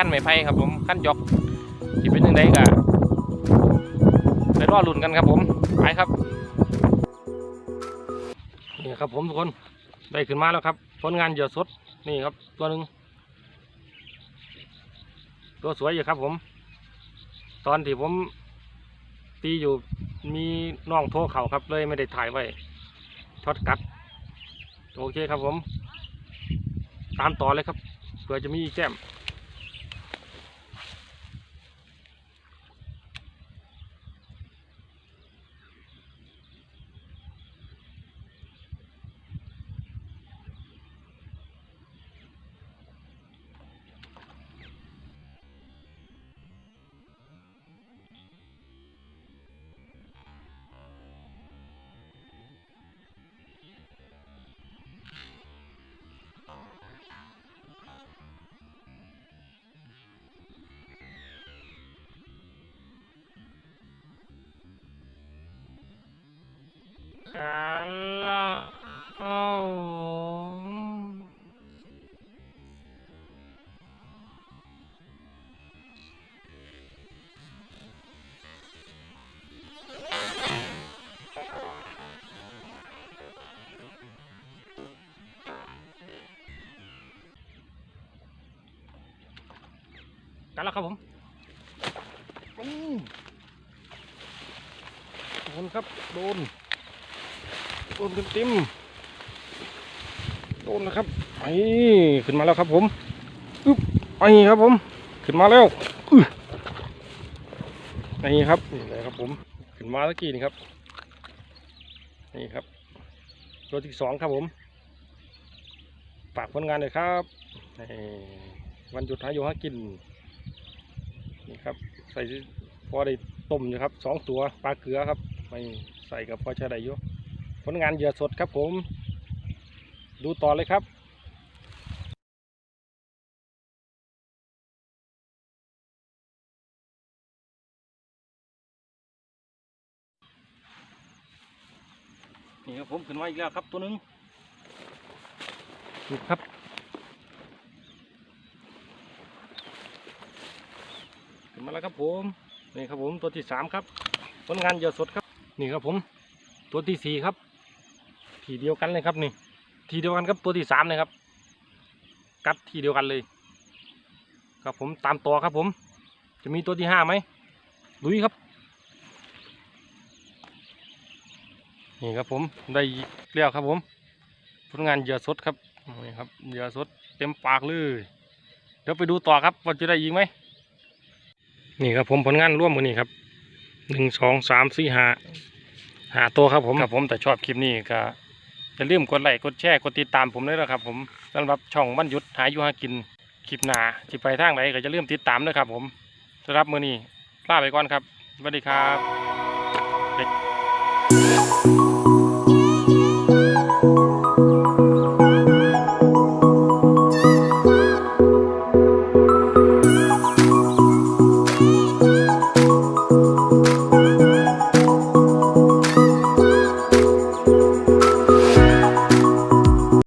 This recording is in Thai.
ขั้นไผ่ครับผมขั้นยกที่เป็นยังไงกะไปรอลุ้นกันครับผมไปครับนี่ครับผมทุกคนได้ขึ้นมาแล้วครับผลงานเหยื่อสดนี่ครับ ตัวหนึ่งตัวสวยอยู่ครับผม ตอนที่ผมตีอยู่มีน่องโทรเข่าครับ เลยไม่ได้ถ่ายไว้ช็อตกัด โอเคครับผม ตามต่อเลยครับเผื่อจะมีแก้ม กันแล้วครับผมอืมโดนครับ โดน โดนเต็มๆโดนนะครับไอ้ขึ้นมาแล้วครับผมอึ๊บไอ้ครับผม ขึ้นมาแล้วอื้อนี่ครับนี่เลยครับผม ขึ้นมาตะกี้นี่ครับ นี่ครับตัวที่สองครับผมฝากผลงานเลยครับวันหยุดหาอยู่หากินนี่ครับ ใส่พอได้ต้มอยู่ครับสองตัวปลาเกลือครับไม่ใส่กับพอใช้ได้อยู่ ลงานเหยื่อสดครับผม ดูต่อเลยครับนี่ครับผมขึ้นมาอีกแล้วครับตัวหนึงดูครับขึ้นมาแล้วครับผมนี่ครับผมตัวที่สามครับผลงานเหยื่อสดครับ นี่ครับผม ตัวที่สี่ครับ ทีเดียวกันเลยครับนี่ ทีเดียวกันครับตัวที่สามเลยครับ กัดทีเดียวกันเลย ครับผมตามต่อครับผม จะมีตัวที่ห้าไหมลุยครับ นี่ครับผมได้เรียวครับผมผลงานเหยื่อสดครับนี่ครับเหยื่อสดเต็มปากเลยเดี๋ยวไปดูต่อครับว่าจะได้ยิงไหมนี่ครับผมผลงานร่วมมือนี่ครับหนึ่งสองสามสี่ห้าหาตัวครับผมครับผมแต่ชอบคลิปนี้ก็ อย่าลืมกดไลค์กดแชร์กดติดตามผมด้วยนะครับ ผมสำหรับช่องวันหยุดหาอยู่หากินคลิปหนาจิไปทางไหนก็จะลืมติดตามด้วยครับ ผมสำหรับมือนี้ลาไปก่อนครับสวัสดีครับ